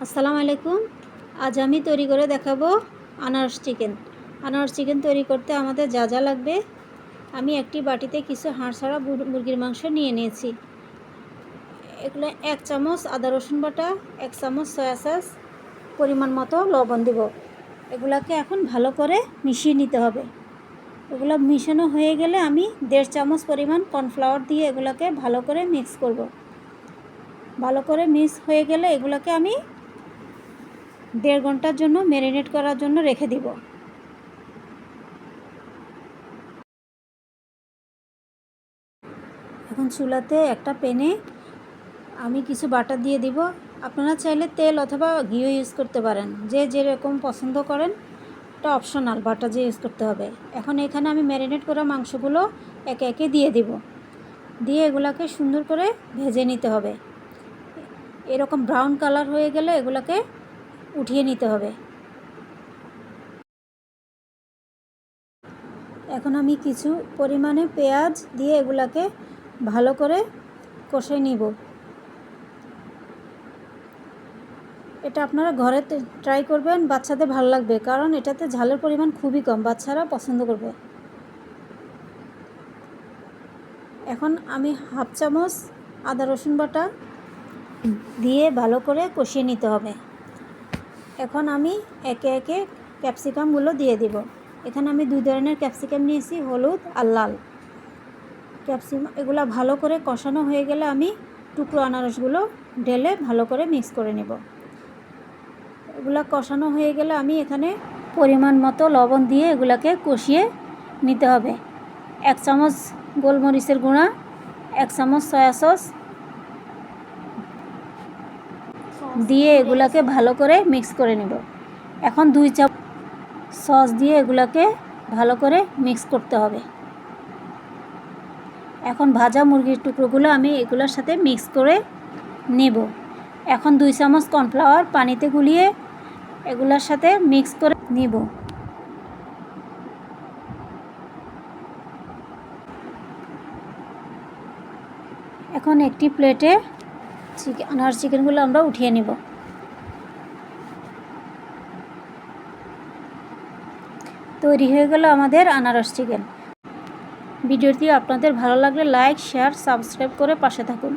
আসসালামু আলাইকুম। আজ আমি তৈরি করে দেখাবো আনারস চিকেন। আনারস চিকেন তৈরি করতে আমাদের যা যা লাগবে। আমি একটি বাটিতে কিছু হাড় ছাড়া মুর- মুরগির মাংস নিয়ে নিয়েছি। এগুলো এক চামচ আদা রসুন বাটা, এক চামচ সয়া সস, পরিমাণ মতো লবণ দেব। এগুলাকে এখন ভালো করে মিশিয়ে নিতে হবে। এগুলো মিশানো হয়ে গেলে আমি দেড় চামচ পরিমাণ কর্নফ্লাওয়ার দিয়ে এগুলোকে ভালো করে মিক্স করব। ভালো করে মিক্স হয়ে গেলে এগুলোকে আমি দেড় ঘণ্টার জন্য ম্যারিনেট করার জন্য রেখে দিব। এখন চুলাতে একটা প্যানে আমি কিছু বাটার দিয়ে দিব। আপনারা চাইলে তেল অথবা ঘিও ইউজ করতে পারেন। যে যেরকম পছন্দ করেন, এটা অপশনাল বাটার যে ইউজ করতে হবে। এখন এখানে আমি ম্যারিনেট করা মাংসগুলো একে একে দিয়ে দিব। দিয়ে এগুলাকে সুন্দর করে ভেজে নিতে হবে। এরকম ব্রাউন কালার হয়ে গেলে এগুলোকে উঠিয়ে নিতে হবে। এখন আমি কিছু পরিমাণে পেঁয়াজ দিয়ে এগুলাকে ভালো করে কষে নিব। এটা আপনারা ঘরে ট্রাই করবেন, বাচ্চাদের ভালো লাগবে, কারণ এটাতে ঝালের পরিমাণ খুবই কম, বাচ্চারা পছন্দ করবে। এখন আমি হাফ চামচ আদা রসুন বাটা দিয়ে ভালো করে কষিয়ে নিতে হবে। এখন আমি একে একে ক্যাপসিকামগুলো দিয়ে দিব। এখানে আমি দুই ধরনের ক্যাপসিকাম নিয়েছি, হলুদ আর লাল। ক্যাপসিকাম এগুলো ভালো করে কষানো হয়ে গেলে আমি টুকরো আনারসগুলো ঢেলে ভালো করে মিক্স করে নেব। এগুলো কষানো হয়ে গেলে আমি এখানে পরিমাণ মতো লবণ দিয়ে এগুলাকে কষিয়ে নিতে হবে। এক চামচ গোলমরিচের গুঁড়া, এক চামচ সয়া সস দিয়ে এগুলাকে ভালো করে মিক্স করে নেব। এখন দুই চাপ সস দিয়ে এগুলাকে ভালো করে মিক্স করতে হবে। এখন ভাজা মুরগির টুকরোগুলো আমি এগুলোর সাথে মিক্স করে নেব। এখন দুই চামচ কর্নফ্লাওয়ার পানিতে গুলিয়ে এগুলোর সাথে মিক্স করে নিব। এখন একটি প্লেটে চিকেন আর চিকেনগুলো আমরা উঠিয়ে নেব। তৈরি হয়ে গেল আমাদের আনারস চিকেন ভিডিওটি আপনাদের ভালো লাগলে লাইক শেয়ার সাবস্ক্রাইব করে পাশে থাকুন।